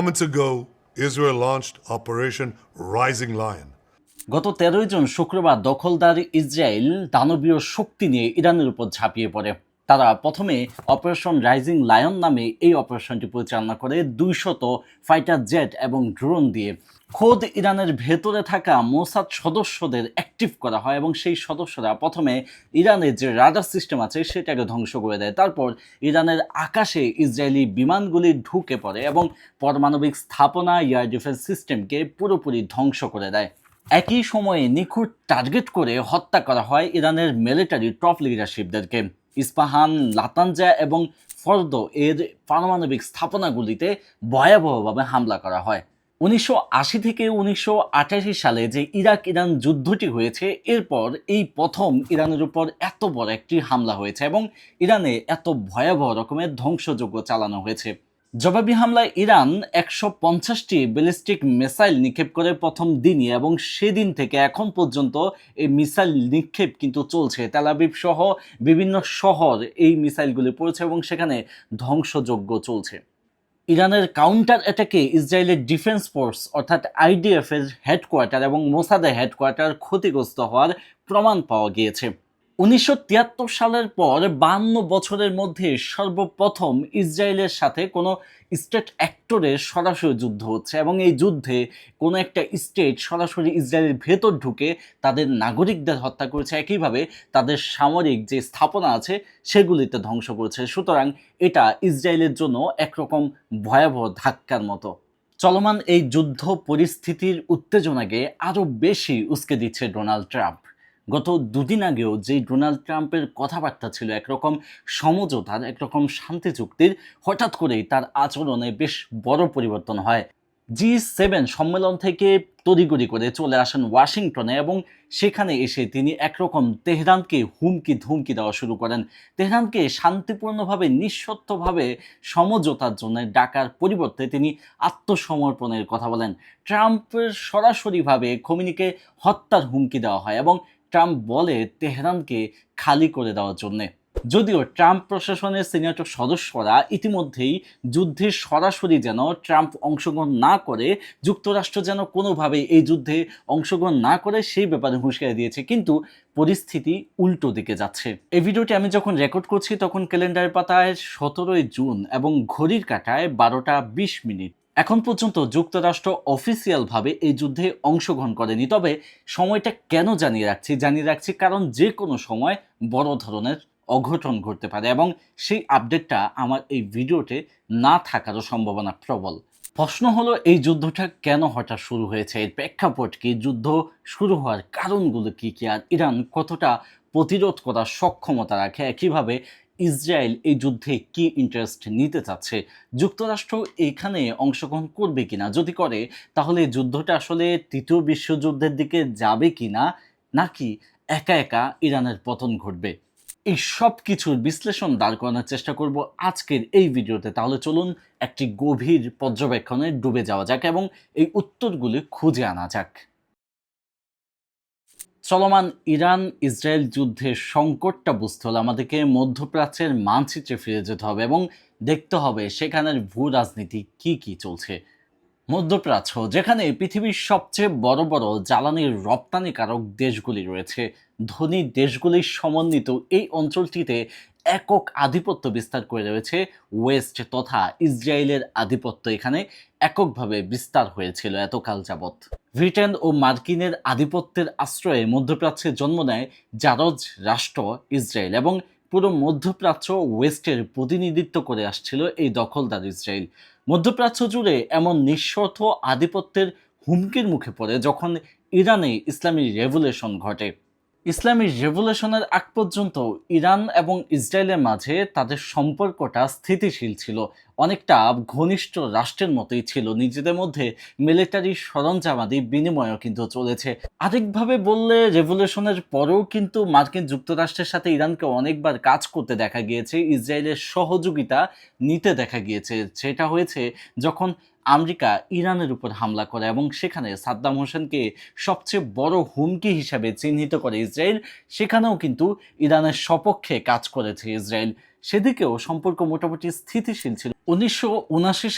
Moments ago, Israel launched Operation Rising Lion. গত তেরোই June শুক্রবার দখলদার ইসরায়েল দানবীয় শক্তি নিয়ে ইরানের উপর ঝাঁপিয়ে পড়ে তারা প্রথমে অপারেশন রাইজিং লায়ন নামে এই অপারেশনটি পরিচালনা করে দুইশত ফাইটার জেট এবং ড্রোন দিয়ে খোদ ইরানের ভেতরে থাকা মোসাদ সদস্যদের অ্যাক্টিভ করা হয় এবং সেই সদস্যরা প্রথমে ইরানের যে রাডার সিস্টেম আছে সেটাকে ধ্বংস করে দেয়। তারপর ইরানের আকাশে ইসরায়েলি বিমানগুলি ঢুকে পড়ে এবং পারমাণবিক স্থাপনা এয়ার ডিফেন্স সিস্টেমকে পুরোপুরি ধ্বংস করে দেয়। একই সময়ে নিখুঁত টার্গেট করে হত্যা করা হয় ইরানের মিলিটারি টপ লিডারশিপদেরকে ইস্পাহান, লাতানজা এবং ফর্দ এর পারমাণবিক স্থাপনাগুলিতে ভয়াবহভাবে হামলা করা হয়। উনিশশো আশি থেকে উনিশশো আটাশি সালে যে ইরাক ইরান যুদ্ধটি হয়েছে, এরপর এই প্রথম ইরানের উপর এত বড় একটি হামলা হয়েছে এবং ইরানে এত ভয়াবহ রকমের ধ্বংসযজ্ঞ চালানো হয়েছে। জবাবি হামলায় ইরান একশো পঞ্চাশটি ব্যালিস্টিক মিসাইল নিক্ষেপ করে প্রথম দিনই এবং সেদিন থেকে এখন পর্যন্ত এই মিসাইল নিক্ষেপ কিন্তু চলছে। তেলাবিব সহ বিভিন্ন শহর এই মিসাইলগুলি পড়েছে এবং সেখানে ধ্বংসযজ্ঞ চলছে। ইরানের কাউন্টার অ্যাটাকে ইসরায়েলের ডিফেন্স ফোর্স অর্থাৎ আইডিএফ এর হেডকোয়ার্টার এবং মোসাদের হেডকোয়ার্টার ক্ষতিগ্রস্ত হওয়ার প্রমাণ পাওয়া গিয়েছে। উনিশশো তিয়াত্তর সালের পর বান্ন বছরের মধ্যে সর্বপ্রথম ইসরায়েলের সাথে কোনো স্টেট অ্যাক্টরের সরাসরি যুদ্ধ হচ্ছে এবং এই যুদ্ধে কোনো একটা স্টেট সরাসরি ইসরায়েলের ভেতর ঢুকে তাদের নাগরিকদের হত্যা করেছে। একইভাবে তাদের সামরিক যে স্থাপনা আছে সেগুলিতে ধ্বংস করেছে। সুতরাং এটা ইসরায়েলের জন্য একরকম ভয়াবহ ধাক্কার মতো। চলমান এই যুদ্ধ পরিস্থিতির উত্তেজনাকে আরও বেশি উস্কে দিচ্ছে ডোনাল্ড ট্রাম্প। গত দুদিন আগেও যে ডোনাল্ড ট্রাম্পের কথাবার্তা ছিল একরকম সমঝোতার, একরকম শান্তি চুক্তির, হঠাৎ করেই তার আচরণে বেশ বড় পরিবর্তন হয়। জি সেভেন সম্মেলন থেকে তড়িগড়ি করে চলে আসেন ওয়াশিংটনে এবং সেখানে এসে তিনি একরকম তেহরানকে হুমকি ধুমকি দেওয়া শুরু করেন। তেহরানকে শান্তিপূর্ণভাবে, নিঃশর্তভাবে সমঝোতার জন্য ডাকার পরিবর্তে তিনি আত্মসমর্পণের কথা বলেন। ট্রাম্পের সরাসরিভাবে খমিনিকে হত্যার হুমকি দেওয়া হয় এবং ট্রাম্প বলে তেহরানকে খালি করে দেওয়ার জন্যে। যদিও ট্রাম্প প্রশাসনের সিনেটর সদস্যরা ইতিমধ্যেই যুদ্ধে সরাসরি যেন ট্রাম্প অংশগ্রহণ না করে, যুক্তরাষ্ট্র যেন কোনোভাবে এই যুদ্ধে অংশগ্রহণ না করে সেই ব্যাপারে হুঁশিয়ারি দিয়েছে। কিন্তু পরিস্থিতি উল্টো দিকে যাচ্ছে। এই ভিডিওটি আমি যখন রেকর্ড করছি তখন ক্যালেন্ডার পাতায় সতেরোই জুন এবং ঘড়ির কাটায় বারোটা বিশ মিনিট। এখন পর্যন্ত যুক্তরাষ্ট্র অফিসিয়ালভাবে এই যুদ্ধে অংশগ্রহণ করেনি। তবে সময়টা কেন জানিয়ে রাখছি? জানিয়ে রাখছি কারণ যে কোনো সময় বড় ধরনের অঘটন ঘটতে পারে এবং সেই আপডেটটা আমার এই ভিডিওতে না থাকারও সম্ভাবনা প্রবল। প্রশ্ন হলো, এই যুদ্ধটা কেন হঠাৎ শুরু হয়েছে? এর প্রেক্ষাপট কি? যুদ্ধ শুরু হওয়ার কারণগুলো কি কি? আর ইরান কতটা প্রতিরোধ করার সক্ষমতা রাখে? একইভাবে ইসরায়েল এই যুদ্ধে কি ইন্টারেস্ট নিতে চাচ্ছে? যুক্তরাষ্ট্র এখানে অংশগ্রহণ করবে কিনা? যদি করে, তাহলে যুদ্ধটা আসলে তৃতীয় বিশ্বযুদ্ধের দিকে যাবে কিনা? নাকি একা একা ইরানের পতন ঘটবে? এই সব কিছুর বিশ্লেষণ দাঁড় করানোর চেষ্টা করব আজকের এই ভিডিওতে। তাহলে চলুন একটি গভীর পর্যবেক্ষণে ডুবে যাওয়া যাক এবং এই উত্তরগুলি খুঁজে আনা যাক। চলমান ইরান ইসরায়েল যুদ্ধের সংকটটা বুঝতে হলে আমাদেরকে মধ্যপ্রাচ্যের মানচিত্রে ফিরে যেতে হবে এবং দেখতে হবে সেখানের ভূ রাজনীতি কী কী চলছে। মধ্যপ্রাচ্য, যেখানে পৃথিবীর সবচেয়ে বড় বড় জ্বালানির রপ্তানিকারক দেশগুলি রয়েছে, ধনী দেশগুলির সমন্বিত এই অঞ্চলটিতে একক আধিপত্য বিস্তার করে রয়েছে ওয়েস্ট তথা ইসরায়েলের আধিপত্য এখানে এককভাবে বিস্তার হয়েছিল এতকাল যাবৎ। ব্রিটেন ও মার্কিনের আধিপত্যের আশ্রয়ে মধ্যপ্রাচ্যে জন্ম নেয় জারজ রাষ্ট্র ইসরায়েল এবং পুরো মধ্যপ্রাচ্য ওয়েস্টের প্রতিনিধিত্ব করে আসছিল এই দখলদার ইসরায়েল। মধ্যপ্রাচ্য জুড়ে এমন নিঃস্বার্থ আধিপত্যের হুমকির মুখে পড়ে যখন ইরানে ইসলামী রেভুলেশন ঘটে। ইসলামী রেভলিউশনের আগ পর্যন্ত ইরান এবং ইসরায়েলের মাঝে তাদের সম্পর্কটা স্থিতিশীল ছিল। অনেকটা ঘনিষ্ঠ রাষ্ট্রের মতোই ছিল। নিজেদের মধ্যে মিলিটারি সরঞ্জামাদি বিনিময়ও কিন্তু চলেছে। আরেকভাবে বললে রেভলিউশনের পরেও কিন্তু মার্কিন যুক্তরাষ্ট্রের সাথে ইরানকে অনেকবার কাজ করতে দেখা গিয়েছে। ইসরায়েলের সহযোগিতা নিতে দেখা গিয়েছে। সেটা হয়েছে যখন আমেরিকা ইরানের উপর হামলা করে এবং সেখানে সাদ্দাম হোসেনকে সবচেয়ে বড় হুমকি হিসাবে চিহ্নিত করে ইসরায়েল, সেখানেও কিন্তু ইরানের সপক্ষে কাজ করেছে ইসরায়েল। সেদিকেও সম্পর্ক মোটামুটি স্থিতিশীল ছিল। উনিশশো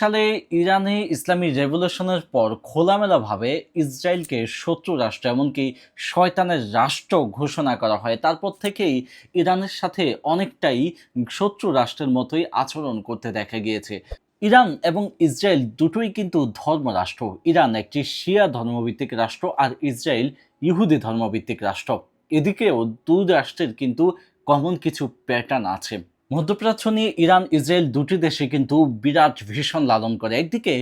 সালে ইরানে ইসলামী রেভলিউশনের পর খোলামেলাভাবে ইসরায়েলকে শত্রু রাষ্ট্র এমনকি শয়তানের রাষ্ট্র ঘোষণা করা হয়। তারপর থেকেই ইরানের সাথে অনেকটাই শত্রু রাষ্ট্রের মতোই আচরণ করতে দেখা গিয়েছে। ইরান এবং ইসরায়েল দুটোই কিন্তু ধর্মরাষ্ট্র। ইরান একটি শিয়া ধর্মভিত্তিক রাষ্ট্র আর ইসরায়েল ইহুদি ধর্মভিত্তিক রাষ্ট্র। এদিকেও দুই রাষ্ট্রের কিন্তু কমন কিছু প্যাটার্ন আছে। মধ্যপ্রাচ্য নিয়ে ইরান, ইসরায়েল দুটি দেশে কিন্তু বিরাট ভীষণ লালন করে। একদিকে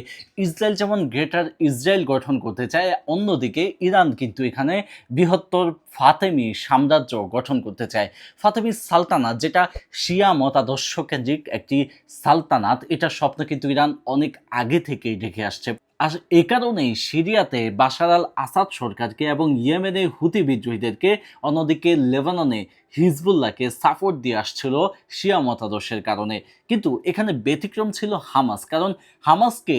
ইসরায়েল যেমন গ্রেটার ইসরায়েল গঠন করতে চায়, অন্যদিকে ইরান কিন্তু এখানে বৃহত্তর ফাতেমি সাম্রাজ্য গঠন করতে চায়। ফাতেমি সালতানাত, যেটা শিয়া মতাদর্শ কেন্দ্রিক একটি সালতানাত, এটা স্বপ্ন কিন্তু ইরান অনেক আগে থেকেই দেখে আসছে। আর এ কারণেই সিরিয়াতে বাশার আল আসাদ সরকারকে এবং ইয়েমেনে হুতি বিদ্রোহীদেরকে অন্যদিকে লেবাননে হিজবুল্লাহকে সাপোর্ট দিয়ে আসছিল শিয়া মতাদর্শের কারণে। কিন্তু এখানে ব্যতিক্রম ছিল হামাস, কারণ হামাসকে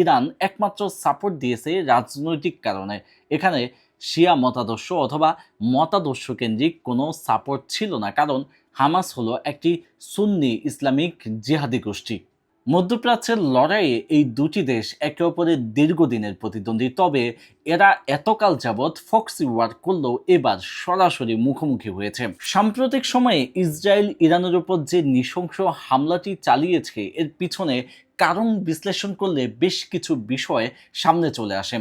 ইরান একমাত্র সাপোর্ট দিয়েছে রাজনৈতিক কারণে। এখানে শিয়া মতাদর্শ অথবা মতাদর্শ কেন্দ্রিক কোনো সাপোর্ট ছিল না, কারণ হামাস হলো একটি সুন্নি ইসলামিক জিহাদি গোষ্ঠী। মধ্যপ্রাচ্যের লড়াইয়ে এই দুটি দেশ একে অপরের দীর্ঘদিনের প্রতিদ্বন্দ্বী। তবে এরা এতকাল যাবৎ ফক্সি ওয়ার করলেও এবার সরাসরি মুখোমুখি হয়েছে। সাম্প্রতিক সময়ে ইসরায়েল, ইরানের উপর যে নৃশংস হামলাটি চালিয়েছে, এর পিছনে কারণ বিশ্লেষণ করলে বেশ কিছু বিষয় সামনে চলে আসে।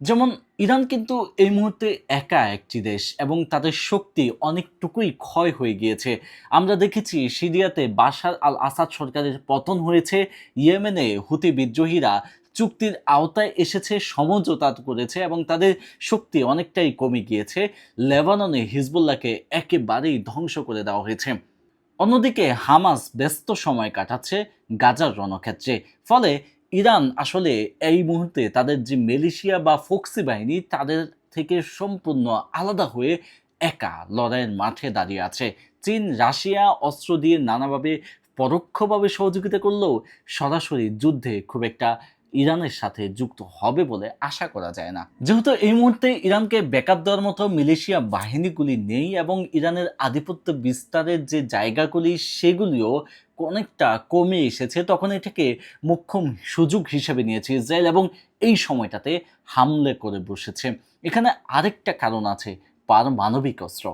যেমন ইরান কিন্তু এই মুহূর্তে একা একটি দেশ এবং তাদের শক্তি অনেকটুকুই ক্ষয় হয়ে গিয়েছে। আমরা দেখেছি সিরিয়াতে বাশার আল আসাদ সরকারের পতন হয়েছে, ইয়েমেনে হুতি বিদ্রোহীরা চুক্তির আওতায় এসেছে সমঝোতা করেছে এবং তাদের শক্তি অনেকটাই কমে গিয়েছে। লেবাননে হিজবুল্লাহকে একেবারেই ধ্বংস করে দেওয়া হয়েছে। অন্যদিকে হামাস ব্যস্ত সময় কাটাচ্ছে গাজার রণক্ষেত্রে। ফলে ইরান আসলে এই মুহূর্তে তাদের যে মেলিশিয়া বা ফোক্সি বাহিনী, তাদের থেকে সম্পূর্ণ আলাদা হয়ে একা লড়াইয়ের মাঠে দাঁড়িয়ে আছে। চীন, রাশিয়া অস্ত্র দিয়ে নানাভাবে পরোক্ষভাবে সহযোগিতা করলেও সরাসরি যুদ্ধে খুব একটা ইরানের সাথে যুক্ত হবে বলে আশা করা যায় না। যেহেতু এই মুহূর্তে ইরানকে ব্যাকআপ দেওয়ার মতো মিলেশিয়া বাহিনীগুলি নেই এবং ইরানের আধিপত্য বিস্তারের যে জায়গাগুলি, সেগুলিও অনেকটা কমে এসেছে, তখন এটাকে মুখ্যম সুযোগ হিসেবে নিয়েছে ইসরায়েল এবং এই সময়টাতে হামলে করে বসেছে। এখানে আরেকটা কারণ আছে পারমাণবিক অস্ত্র।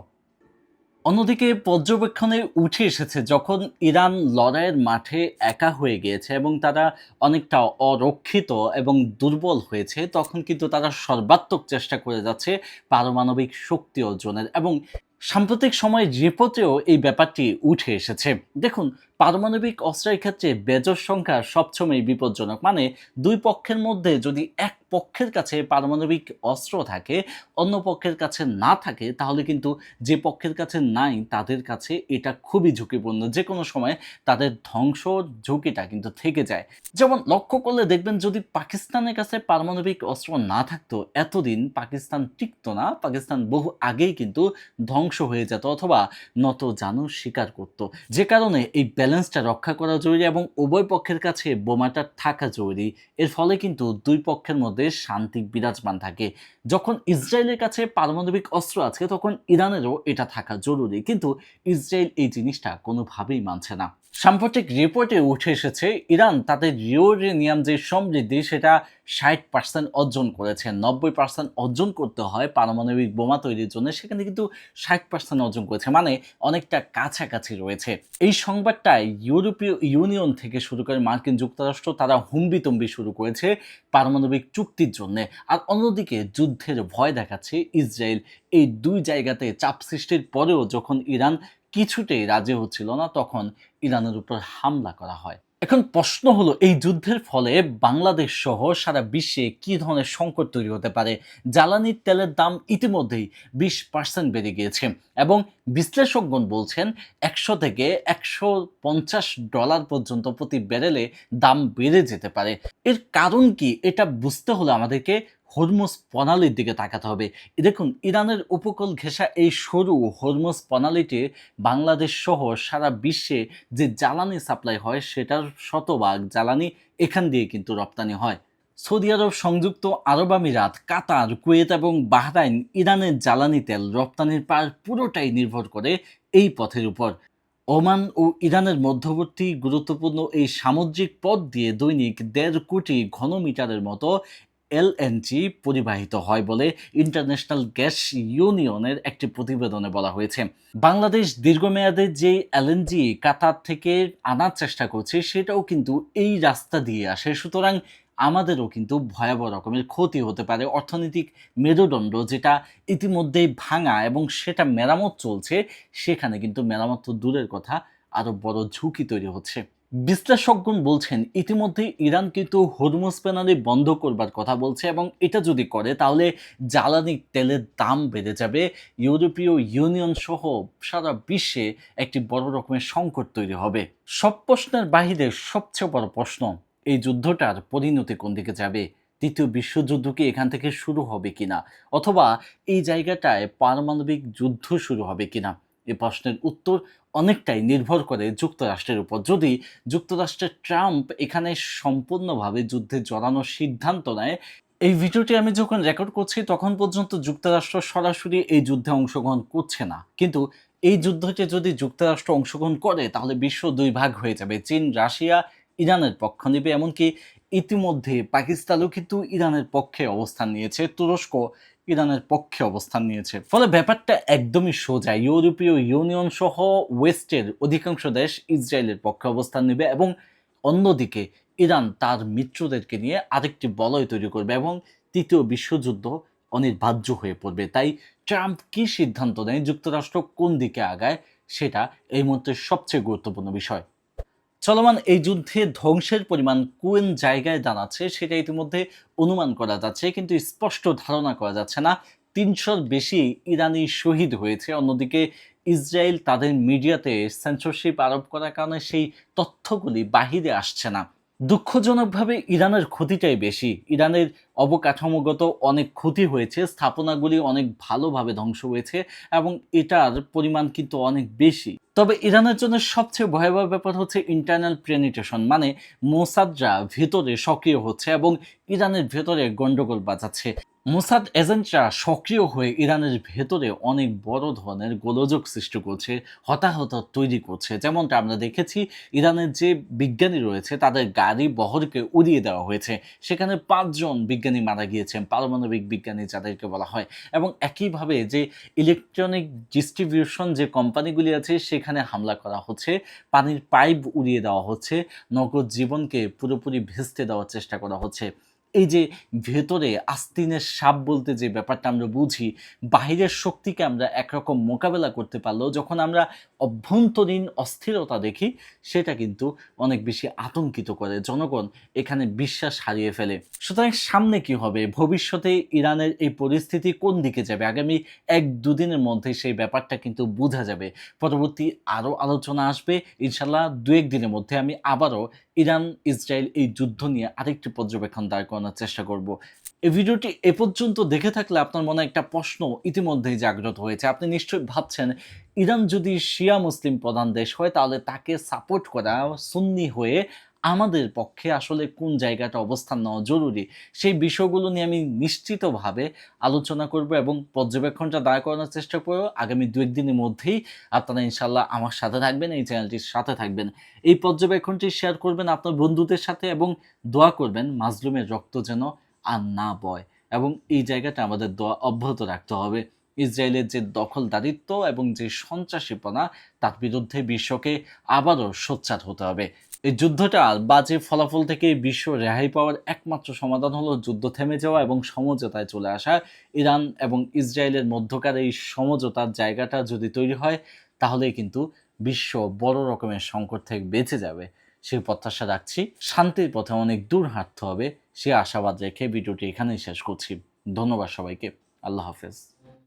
অন্যদিকে পর্যবেক্ষণে উঠে এসেছে, যখন ইরান লড়াইয়ের মাঠে একা হয়ে গিয়েছে এবং তারা অনেকটা অরক্ষিত এবং দুর্বল হয়েছে, তখন কিন্তু তারা সর্বাত্মক চেষ্টা করে যাচ্ছে পারমাণবিক শক্তি অর্জনের এবং সাম্প্রতিক সময়ে রিপোর্টেও এই ব্যাপারটি উঠে এসেছে। দেখুন, পারমাণবিক অস্ত্রের ক্ষেত্রে বেজর সংখ্যা সবসময় বিপজ্জনক। মানে দুই পক্ষের মধ্যে যদি এক পক্ষের কাছে পারমাণবিক অস্ত্র থাকে, অন্য পক্ষের কাছে না থাকে, তাহলে কিন্তু যে পক্ষের কাছে নাই, তাদের কাছে এটা খুবই ঝুঁকিপূর্ণ। যে কোনো সময় তাদের ধ্বংস ঝুঁকিটা কিন্তু থেকে যায়। যেমন লক্ষ্য করলে দেখবেন যদি পাকিস্তানের কাছে পারমাণবিক অস্ত্র না থাকতো, এতদিন পাকিস্তান টিকতো না, পাকিস্তান বহু আগেই কিন্তু ধ্বংস হয়ে যেত অথবা নত জানু স্বীকার করত। যে কারণে এই ব্যালেন্সটা রক্ষা করা জরুরি এবং উভয় পক্ষের কাছে বোমাটা থাকা জরুরি। এর ফলে কিন্তু দুই পক্ষের মধ্যে শান্তি বিরাজমান থাকে। যখন ইসরায়েলের কাছে পারমাণবিক অস্ত্র আছে, তখন ইরানেরও এটা থাকা জরুরি। কিন্তু ইসরায়েল এই জিনিসটা কোনোভাবেই মানছে না। সাম্প্রতিক রিপোর্টে উঠে এসেছে, ইরান তাদের ইউরেনিয়াম যে সমৃদ্ধি, সেটা ষাট পার্সেন্ট অর্জন করেছে। নব্বই পার্সেন্ট অর্জন করতে হয় পারমাণবিক বোমা তৈরির জন্য, সেখানে কিন্তু ষাট পার্সেন্ট অর্জন করেছে। মানে অনেকটা কাছাকাছি রয়েছে। এই সংবাদটায় ইউরোপীয় ইউনিয়ন থেকে শুরু করে মার্কিন যুক্তরাষ্ট্র, তারা হুম্বিতম্বি শুরু করেছে পারমাণবিক চুক্তির জন্য। আর অন্যদিকে যুদ্ধের ভয় দেখাচ্ছে ইসরায়েল। এই দুই জায়গাতে চাপ সৃষ্টির পরেও যখন ইরান কিছুতেই রাজি হচ্ছিল না, তখন ইরানের উপর হামলা করা হয়। এখন প্রশ্ন হলো, এই যুদ্ধের ফলে বাংলাদেশ সহ সারা বিশ্বে কি ধরনের সংকট তৈরি হতে পারে? জ্বালানি তেলের দাম ইতিমধ্যেই বিশ পার্সেন্ট বেড়ে গিয়েছে এবং বিশ্লেষকগণ বলছেন, একশো থেকে একশো পঞ্চাশ ডলার পর্যন্ত প্রতি ব্যারেলে দাম বেড়ে যেতে পারে। এর কারণ কি? এটা বুঝতে হলে আমাদেরকে হরমুজ প্রণালীর দিকে তাকাতে হবে। দেখুন, ইরানের উপকূল ঘেঁষা এই সরু হরমুজ প্রণালীটি বাংলাদেশ সহ সারা বিশ্বে যে জ্বালানি সাপ্লাই হয়, সেটার শতভাগ জ্বালানি এখান দিয়ে কিন্তু রপ্তানি হয়। সৌদি আরব, সংযুক্ত আরব আমিরাত, কাতার, কুয়েত এবং বাহরাইন ইরানের জ্বালানি তেল রপ্তানির পার পুরোটাই নির্ভর করে এই পথের উপর। ওমান ও ইরানের মধ্যবর্তী গুরুত্বপূর্ণ এই সামুদ্রিক পথ দিয়ে দৈনিক দেড় কোটি ঘনমিটারের মতো এলএনজি পরিবাহিত হয় বলে ইন্টারন্যাশনাল গ্যাস ইউনিয়নের একটি প্রতিবেদনে বলা হয়েছে। বাংলাদেশ দীর্ঘমেয়াদে যে এলএনজি কাতার থেকে আনার চেষ্টা করছে, সেটাও কিন্তু এই রাস্তা দিয়ে আসে। সুতরাং আমাদেরও কিন্তু ভয়াবহ রকমের ক্ষতি হতে পারে। অর্থনৈতিক মেরুদণ্ড যেটা ইতিমধ্যেই ভাঙা এবং সেটা মেরামত চলছে, সেখানে কিন্তু মেরামত তো দূরের কথা, আরও বড় ঝুঁকি তৈরি হচ্ছে। বিশ্লেষকগণ বলছেন, ইতিমধ্যে ইরান কিন্তু হরমুজ প্যানালি বন্ধ করবার কথা বলছে এবং এটা যদি করে, তাহলে জ্বালানি তেলের দাম বেড়ে যাবে। ইউরোপীয় ইউনিয়ন সহ সারা বিশ্বে একটি বড় রকমের সংকট তৈরি হবে। সব প্রশ্নের বাহিরে সবচেয়ে বড় প্রশ্ন, এই যুদ্ধটার পরিণতি কোন দিকে যাবে? তৃতীয় বিশ্বযুদ্ধ কি এখান থেকে শুরু হবে কিনা? অথবা এই জায়গাটায় পারমাণবিক যুদ্ধ শুরু হবে কিনা? এই প্রশ্নের উত্তর অনেকটাই নির্ভর করে যুক্তরাষ্ট্রের উপর। যদি যুক্তরাষ্ট্রের ট্রাম্প এখানে সম্পূর্ণভাবে যুদ্ধে জড়ানোর সিদ্ধান্ত নেয়, এই ভিডিওটি আমি যখন রেকর্ড করছি, তখন পর্যন্ত যুক্তরাষ্ট্র সরাসরি এই যুদ্ধে অংশগ্রহণ করছে না। কিন্তু এই যুদ্ধটি যদি যুক্তরাষ্ট্র অংশগ্রহণ করে, তাহলে বিশ্ব দুই ভাগ হয়ে যাবে। চীন, রাশিয়া, ইরানের পক্ষ নেবে, এমনকি ইতিমধ্যে পাকিস্তানও কিন্তু ইরানের পক্ষে অবস্থান নিয়েছে। তুরস্ক ইরানের পক্ষে অবস্থান নিয়েছে। ফলে ব্যাপারটা একদমই সোজা। ইউরোপীয় ইউনিয়ন সহ ওয়েস্টের অধিকাংশ দেশ ইসরায়েলের পক্ষে অবস্থান নেবে এবং অন্যদিকে ইরান তার মিত্রদেরকে নিয়ে আরেকটি বলয় তৈরি করবে এবং তৃতীয় বিশ্বযুদ্ধ অনির্বাহ্য হয়ে পড়বে। তাই ট্রাম্প কি সিদ্ধান্ত নেয়, যুক্তরাষ্ট্র কোন দিকে আগায়, সেটা এই মুহূর্তে সবচেয়ে গুরুত্বপূর্ণ বিষয়। চলমান এই যুদ্ধে ধ্বংসের পরিমাণ কোন জায়গায় দাঁড়াচ্ছে, সেটা ইতিমধ্যে অনুমান করা যাচ্ছে, কিন্তু স্পষ্ট ধারণা করা যাচ্ছে না। তিনশোর বেশি ইরানি শহীদ হয়েছে। অন্যদিকে ইসরায়েল তাদের মিডিয়াতে সেন্সরশিপ আরোপ করার কারণে সেই তথ্যগুলি বাহিরে আসছে না। দুঃখজনকভাবে ইরানের ক্ষতিটাই বেশি। ইরানের অবকাঠামোগত অনেক ক্ষতি হয়েছে, স্থাপনাগুলি অনেক ভালোভাবে ধ্বংস হয়েছে এবং এটার পরিমাণ কিন্তু অনেক বেশি। তবে ইরানের জন্য সবচেয়ে ভয়াবহ ব্যাপার হচ্ছে ইন্টারনাল প্রেনিটেশন মানে মোসাদরা ভেতরে সক্রিয় হচ্ছে এবং ইরানের ভেতরে গণ্ডগোল বাজাচ্ছে। মোসাদ এজেন্টরা সক্রিয় হয়ে ইরানের ভেতরে অনেক বড় ধরনের গোলযোগ সৃষ্টি করছে, হতাহত তৈরি করছে। যেমনটা আমরা দেখেছি, ইরানের যে বিজ্ঞানী রয়েছে, তাদের গাড়ি বহরকে উড়িয়ে দেওয়া হয়েছে। সেখানে পাঁচজন বিজ্ঞানী মারা গিয়েছেন, পারমাণবিক বিজ্ঞানী যাদেরকে বলা হয়। এবং একইভাবে যে ইলেকট্রনিক ডিস্ট্রিবিউশন যে কোম্পানিগুলি আছে, সেখানে হামলা করা হচ্ছে, পানির পাইপ উড়িয়ে দেওয়া হচ্ছে, নগদ জীবনকে পুরোপুরি ভেস্তে দেওয়ার চেষ্টা করা হচ্ছে। এই যে ভেতরে আস্তিনের সাপ বলতে যে ব্যাপারটা আমরা বুঝি, বাহিরের শক্তিকে আমরা একরকম মোকাবেলা করতে পারলেও যখন আমরা অভ্যন্তরীণ অস্থিরতা দেখি, সেটা কিন্তু অনেক বেশি আতঙ্কিত করে। জনগণ এখানে বিশ্বাস হারিয়ে ফেলে। সুতরাং সামনে কি হবে? ভবিষ্যতে ইরানের এই পরিস্থিতি কোন দিকে যাবে? আগামী এক দুদিনের মধ্যে সেই ব্যাপারটা কিন্তু বোঝা যাবে। পরবর্তী আরও আলোচনা আসবে। ইনশাল্লাহ দু এক দিনের মধ্যে আমি আবারও ইরান, ইসরায়েল এই যুদ্ধ নিয়ে আরেকটি পর্যবেক্ষণ দাঁড় করানোর চেষ্টা করব। এই ভিডিওটি এ পর্যন্ত দেখে থাকলে আপনার মনে একটা প্রশ্ন ইতিমধ্যেই জাগ্রত হয়েছে। আপনি নিশ্চয়ই ভাবছেন, ইরান যদি শিয়া মুসলিম প্রধান দেশ হয়, তাহলে তাকে সাপোর্ট করা সুন্নি হয়ে আমাদের পক্ষে আসলে কোন জায়গাটা অবস্থান নেওয়া জরুরি, সেই বিষয়গুলো নিয়ে আমি নিশ্চিতভাবে আলোচনা করব এবং পর্যবেক্ষণটা দাঁড় করানোর চেষ্টা করব। আগামী দু একদিনের মধ্যেই আপনারা ইনশাল্লাহ আমার সাথে থাকবেন, এই চ্যানেলটির সাথে থাকবেন। এই পর্যবেক্ষণটি শেয়ার করবেন আপনার বন্ধুদের সাথে এবং দোয়া করবেন মাজলুমের রক্ত যেন আর না বয় এবং এই জায়গাটা আমাদের দোয়া অব্যাহত রাখতে হবে। ইসরায়েলের যে দখলদারিত্ব এবং যে সন্ত্রাসীপনা, তার বিরুদ্ধে বিশ্বকে আবারও সোচ্চার হতে হবে। এই যুদ্ধটা বাজে ফলাফল থেকে বিশ্ব রেহাই পাওয়ার একমাত্র সমাধান হলো যুদ্ধ থেমে যাওয়া এবং সমঝোতায় চলে আসা। ইরান এবং ইসরায়েলের মধ্যকার এই সমঝোতার জায়গাটা যদি তৈরি হয়, তাহলেই কিন্তু বিশ্ব বড় রকমের সংকট থেকে বেঁচে যাবে। সেই প্রত্যাশা রাখছি। শান্তির পথে অনেক দূর হাঁটতে হবে। সে আশাবাদ রেখে ভিডিওটি এখানেই শেষ করছি। ধন্যবাদ সবাইকে। আল্লাহ হাফেজ।